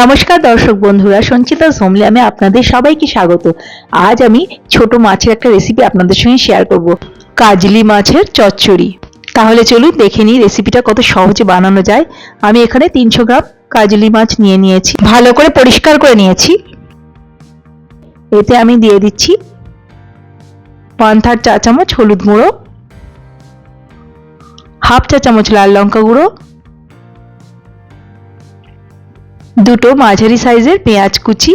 নমস্কার দর্শক বন্ধুরা, সঞ্চিতা সোমলে আমি আপনাদের সবাইকে স্বাগত। আজ আমি ছোট মাছের একটা রেসিপি আপনাদের সঙ্গে শেয়ার করব। কাজলি মাছের চচ্চড়ি। তাহলে চলুন দেখে নিই রেসিপিটা কত সহজে বানানো যায়। আমি এখানে তিনশো গ্রাম কাজলি মাছ নিয়ে নিয়েছি। ভালো করে পরিষ্কার করে নিয়েছি। এতে আমি দিয়ে দিচ্ছি ওয়ান থার্ড চা চামচ হলুদ গুঁড়ো, হাফ চা চামচ লাল লঙ্কা গুঁড়ো দুটো মাঝারি সাইজের পেঁয়াজ কুচি।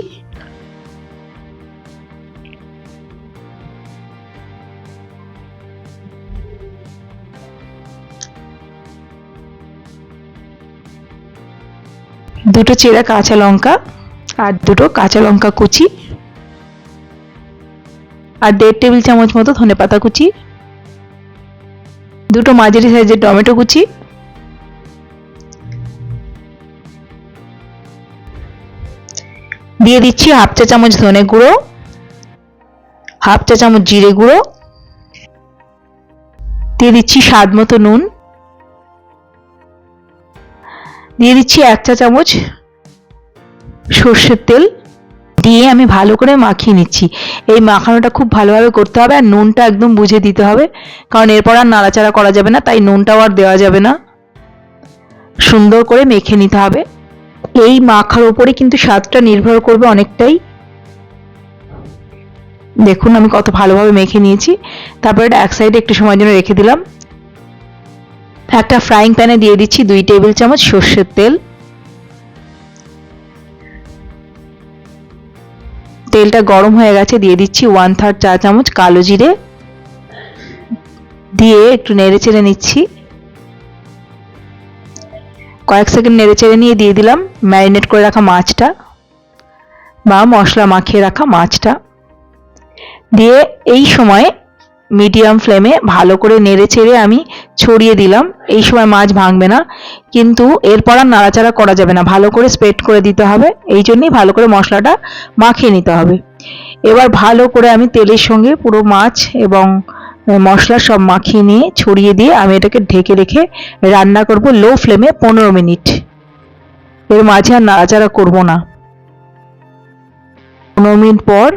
দুটো চেরা কাঁচা লঙ্কা আর দুটো কাঁচা লঙ্কা কুচি। আর দেড় টেবিল চামচ মতো ধনে পাতা কুচি। দুটো মাঝারি সাইজের টমেটো কুচি। দিয়ে দিচ্ছি হাফ চা চামচ ধনে গুঁড়ো, হাফ চা চামচ জিরে গুঁড়ো, দিয়ে দিচ্ছি স্বাদ মতো নুন, দিয়ে দিচ্ছি এক চা চামচ সর্ষের তেল, দিয়ে আমি ভালো করে মাখিয়ে নিচ্ছি। এই মাখানোটা খুব ভালোভাবে করতে হবে আর নুনটা একদম বুঝে দিতে হবে, কারণ এরপর আর নাড়াচাড়া করা যাবে না, তাই নুনটাও আর দেওয়া যাবে না। সুন্দর করে মেখে নিতে হবে। এই মাখার উপরে কিন্তু স্বাদটা নির্ভর করবে অনেকটাই। দেখুন আমি কত ভালোভাবে মেখে নিয়েছি। তারপর এটা এক সাইডে একটু সময় জন্য রেখে দিলাম। একটা ফ্রাইং প্যানে দিয়ে দিচ্ছি দুই টেবিল চামচ সর্ষের তেল। তেলটা গরম হয়ে গেছে, দিয়ে দিচ্ছি ওয়ান থার্ড চা চামচ কালো জিরে। দিয়ে একটু নেড়ে চেড়ে নিচ্ছি। কয়েক সেকেন্ড নেড়ে চেড়ে নিয়ে দিয়ে দিলাম। ম্যারিনেট করে রাখা মাছটা বা মশলা মাখিয়ে রাখা মাছটা। দিয়ে এই সময় মিডিয়াম ফ্লেমে ভালো করে নেড়ে চেড়ে আমি ছড়িয়ে দিলাম। এই সময় মাছ ভাঙবে না, কিন্তু এরপর আর নাড়াচাড়া করা যাবে না। ভালো করে স্প্রেড করে দিতে হবে, এই জন্যই ভালো করে মশলাটা মাখিয়ে নিতে হবে। এবার ভালো করে আমি তেলের সঙ্গে পুরো মাছ এবং মশলা সব মাখিয়ে নিয়ে, ছড়িয়ে দিয়ে আমি এটাকে ঢেকে রেখে রান্না করব লো ফ্লেমে পনেরো মিনিট। এর মাঝে আর নাড়াচাড়া করব না। পনেরো মিনিট পর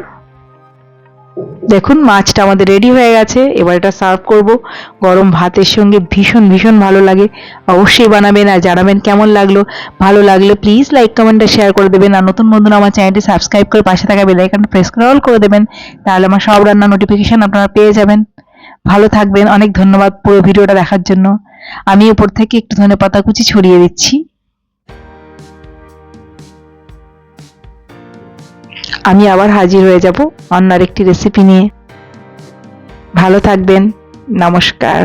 দেখুন মাছটা আমাদের রেডি হয়ে গেছে। এবার এটা সার্ভ করব। গরম ভাতের সঙ্গে ভীষণ ভীষণ ভালো লাগে। অবশ্যই বানাবেন আর জানাবেন কেমন লাগল। ভালো লাগলে প্লিজ লাইক কমেন্টে শেয়ার করে দেবেন। আর নতুন বন্ধুরা আমার চ্যানেলটি সাবস্ক্রাইব করে পাশে থাকা বেল আইকনটা প্রেস করে অল করে দেবেন। তাহলে আমার সব রান্নার নোটিফিকেশন আপনারা পেয়ে যাবেন। ভালো থাকবেন। অনেক ধন্যবাদ পুরো ভিডিওটা দেখার জন্য। আমি উপর থেকে একটু ধনে পাতা কুচি ছড়িয়ে দিচ্ছি। আমি আবার হাজির হয়ে যাব অন্য আরেকটি রেসিপি নিয়ে। ভালো থাকবেন। নমস্কার।